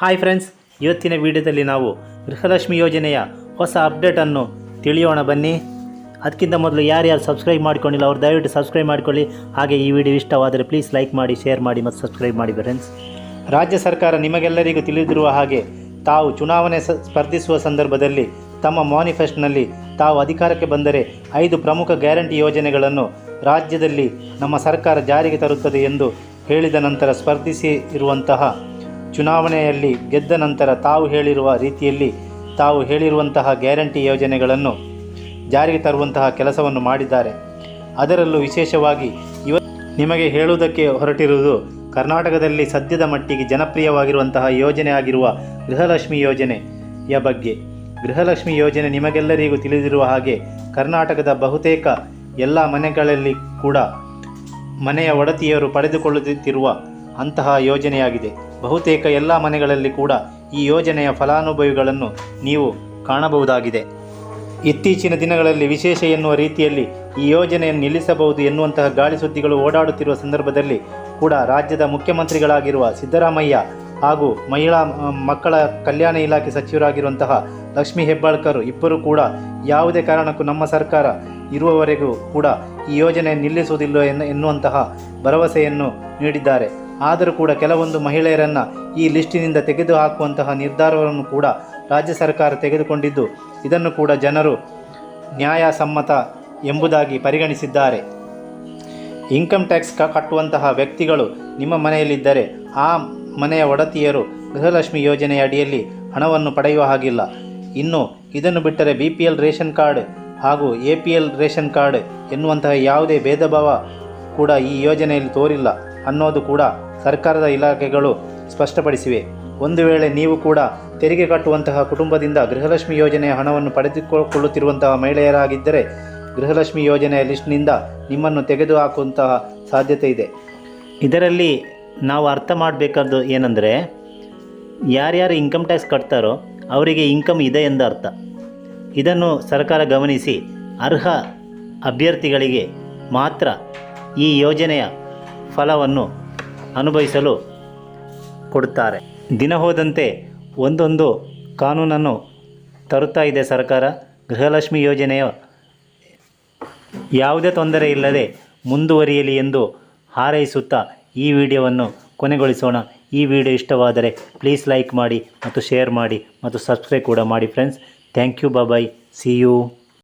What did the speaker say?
Hi friends ಇವತ್ತಿನ ವಿಡಿಯೋದಲ್ಲಿ ನಾವು ಗೃಹಲಕ್ಷ್ಮಿ ಯೋಜನೆಯ ಹೊಸ ಅಪ್ಡೇಟನ್ನು ತಿಳಿಯೋಣ ಬನ್ನಿ. ಅದಕ್ಕಿಂತ ಮೊದಲು ಯಾರ್ಯಾರು ಸಬ್ಸ್ಕ್ರೈಬ್ ಮಾಡ್ಕೊಂಡಿಲ್ಲ, ಅವ್ರು ದಯವಿಟ್ಟು ಸಬ್ಸ್ಕ್ರೈಬ್ ಮಾಡಿಕೊಳ್ಳಿ. ಹಾಗೆ ಈ ವಿಡಿಯೋ ಇಷ್ಟವಾದರೆ ಪ್ಲೀಸ್ ಲೈಕ್ ಮಾಡಿ ಶೇರ್ ಮಾಡಿ ಮತ್ತು ಸಬ್ಸ್ಕ್ರೈಬ್ ಮಾಡಿ ಫ್ರೆಂಡ್ಸ್ ರಾಜ್ಯ ಸರ್ಕಾರ ನಿಮಗೆಲ್ಲರಿಗೂ ತಿಳಿದಿರುವ ಹಾಗೆ ತಾವು ಚುನಾವಣೆ ಸ್ಪರ್ಧಿಸುವ ಸಂದರ್ಭದಲ್ಲಿ ತಮ್ಮ ಮ್ಯಾನಿಫೆಸ್ಟ್ನಲ್ಲಿ ತಾವು ಅಧಿಕಾರಕ್ಕೆ ಬಂದರೆ ಐದು ಪ್ರಮುಖ ಗ್ಯಾರಂಟಿ ಯೋಜನೆಗಳನ್ನು ರಾಜ್ಯದಲ್ಲಿ ನಮ್ಮ ಸರ್ಕಾರ ಜಾರಿಗೆ ತರುತ್ತದೆ ಎಂದು ಹೇಳಿದ ನಂತರ ಸ್ಪರ್ಧಿಸಿ ಇರುವಂತಹ ಚುನಾವಣೆಯಲ್ಲಿ ಗೆದ್ದ ನಂತರ ತಾವು ಹೇಳಿರುವ ರೀತಿಯಲ್ಲಿ ತಾವು ಹೇಳಿರುವಂತಹ ಗ್ಯಾರಂಟಿ ಯೋಜನೆಗಳನ್ನು ಜಾರಿಗೆ ತರುವಂತಹ ಕೆಲಸವನ್ನು ಮಾಡಿದ್ದಾರೆ. ಅದರಲ್ಲೂ ವಿಶೇಷವಾಗಿ ಇವ ನಿಮಗೆ ಹೇಳುವುದಕ್ಕೆ ಹೊರಟಿರುವುದು ಕರ್ನಾಟಕದಲ್ಲಿ ಸದ್ಯದ ಮಟ್ಟಿಗೆ ಜನಪ್ರಿಯವಾಗಿರುವಂತಹ ಯೋಜನೆ ಆಗಿರುವ ಗೃಹಲಕ್ಷ್ಮಿ ಯೋಜನೆಯ ಬಗ್ಗೆ. ಗೃಹಲಕ್ಷ್ಮಿ ಯೋಜನೆ ನಿಮಗೆಲ್ಲರಿಗೂ ತಿಳಿದಿರುವ ಹಾಗೆ ಕರ್ನಾಟಕದ ಬಹುತೇಕ ಎಲ್ಲ ಮನೆಗಳಲ್ಲಿ ಕೂಡ ಮನೆಯ ಒಡತಿಯರು ಪಡೆದುಕೊಳ್ಳುತ್ತಿರುವ ಅಂತಹ ಯೋಜನೆಯಾಗಿದೆ. ಬಹುತೇಕ ಎಲ್ಲ ಮನೆಗಳಲ್ಲಿ ಕೂಡ ಈ ಯೋಜನೆಯ ಫಲಾನುಭವಿಗಳನ್ನು ನೀವು ಕಾಣಬಹುದಾಗಿದೆ. ಇತ್ತೀಚಿನ ದಿನಗಳಲ್ಲಿ ವಿಶೇಷ ಎನ್ನುವ ರೀತಿಯಲ್ಲಿ ಈ ಯೋಜನೆಯನ್ನು ನಿಲ್ಲಿಸಬಹುದು ಎನ್ನುವಂತಹ ಗಾಳಿ ಸುದ್ದಿಗಳು ಓಡಾಡುತ್ತಿರುವ ಸಂದರ್ಭದಲ್ಲಿ ಕೂಡ ರಾಜ್ಯದ ಮುಖ್ಯಮಂತ್ರಿಗಳಾಗಿರುವ ಸಿದ್ದರಾಮಯ್ಯ ಹಾಗೂ ಮಹಿಳಾ ಮಕ್ಕಳ ಕಲ್ಯಾಣ ಇಲಾಖೆ ಸಚಿವರಾಗಿರುವಂತಹ ಲಕ್ಷ್ಮಿ ಹೆಬ್ಬಾಳ್ಕರ್ ಇಬ್ಬರು ಕೂಡ ಯಾವುದೇ ಕಾರಣಕ್ಕೂ ನಮ್ಮ ಸರ್ಕಾರ ಇರುವವರೆಗೂ ಕೂಡ ಈ ಯೋಜನೆ ನಿಲ್ಲಿಸುವುದಿಲ್ಲ ಎನ್ನ ಎನ್ನುವಂತಹ ಭರವಸೆಯನ್ನು ನೀಡಿದ್ದಾರೆ. ಆದರೂ ಕೂಡ ಕೆಲವೊಂದು ಮಹಿಳೆಯರನ್ನು ಈ ಲಿಸ್ಟಿನಿಂದ ತೆಗೆದುಹಾಕುವಂತಹ ನಿರ್ಧಾರವನ್ನು ಕೂಡ ರಾಜ್ಯ ಸರ್ಕಾರ ತೆಗೆದುಕೊಂಡಿದ್ದು, ಇದನ್ನು ಕೂಡ ಜನರು ನ್ಯಾಯಸಮ್ಮತ ಎಂಬುದಾಗಿ ಪರಿಗಣಿಸಿದ್ದಾರೆ. ಇನ್ಕಮ್ ಟ್ಯಾಕ್ಸ್ ಕಟ್ಟುವಂತಹ ವ್ಯಕ್ತಿಗಳು ನಿಮ್ಮ ಮನೆಯಲ್ಲಿದ್ದರೆ ಆ ಮನೆಯ ಒಡತಿಯರು ಗೃಹಲಕ್ಷ್ಮಿ ಯೋಜನೆಯ ಅಡಿಯಲ್ಲಿ ಹಣವನ್ನು ಪಡೆಯುವ ಹಾಗಿಲ್ಲ. ಇನ್ನು ಇದನ್ನು ಬಿಟ್ಟರೆ B P L ration card ಹಾಗೂ A P L ration card ಎನ್ನುವಂತಹ ಯಾವುದೇ ಭೇದ ಭಾವ ಕೂಡ ಈ ಯೋಜನೆಯಲ್ಲಿ ತೋರಿಲ್ಲ. ಅನ್ನೋದು ಕೂಡ ಸರ್ಕಾರದ ಇಲಾಖೆಗಳು ಸ್ಪಷ್ಟಪಡಿಸಿವೆ. ಒಂದು ವೇಳೆ ನೀವು ಕೂಡ ತೆರಿಗೆ ಕಟ್ಟುವಂತಹ ಕುಟುಂಬದಿಂದ ಗೃಹಲಕ್ಷ್ಮಿ ಯೋಜನೆಯ ಹಣವನ್ನು ಪಡೆದುಕೊಳ್ಳುತ್ತಿರುವಂತಹ ಮಹಿಳೆಯರಾಗಿದ್ದರೆ, ಗೃಹಲಕ್ಷ್ಮಿ ಯೋಜನೆಯ ಲಿಸ್ಟ್ನಿಂದ ನಿಮ್ಮನ್ನು ತೆಗೆದುಹಾಕುವಂತಹ ಸಾಧ್ಯತೆ ಇದೆ. ಇದರಲ್ಲಿ ನಾವು ಅರ್ಥ ಮಾಡಬೇಕಾದ್ದು ಏನಂದರೆ, ಯಾರ್ಯಾರು ಇನ್ಕಮ್ ಟ್ಯಾಕ್ಸ್ ಕಟ್ತಾರೋ ಅವರಿಗೆ ಇನ್ಕಮ್ ಇದೆ ಎಂದು ಅರ್ಥ. ಇದನ್ನು ಸರ್ಕಾರ ಗಮನಿಸಿ ಅರ್ಹ ಅಭ್ಯರ್ಥಿಗಳಿಗೆ ಮಾತ್ರ ಈ ಯೋಜನೆಯ ಫಲವನ್ನು ಅನುಭವಿಸಲು ಕೊಡುತ್ತಾರೆ. ದಿನ ಹೋದಂತೆ ಒಂದೊಂದು ಕಾನೂನನ್ನು ತರುತ್ತಾ ಇದೆ ಸರ್ಕಾರ. ಗೃಹಲಕ್ಷ್ಮಿ ಯೋಜನೆಯ ಯಾವುದೇ ತೊಂದರೆ ಇಲ್ಲದೆ ಮುಂದುವರಿಯಲಿ ಎಂದು ಹಾರೈಸುತ್ತಾ ಈ ವಿಡಿಯೋವನ್ನು ಕೊನೆಗೊಳಿಸೋಣ. ಈ ವಿಡಿಯೋ ಇಷ್ಟವಾದರೆ ಪ್ಲೀಸ್ ಲೈಕ್ ಮಾಡಿ ಮತ್ತು ಶೇರ್ ಮಾಡಿ ಮತ್ತು ಸಬ್ಸ್ಕ್ರೈಬ್ ಕೂಡ ಮಾಡಿ friends. Thank you bye bye see you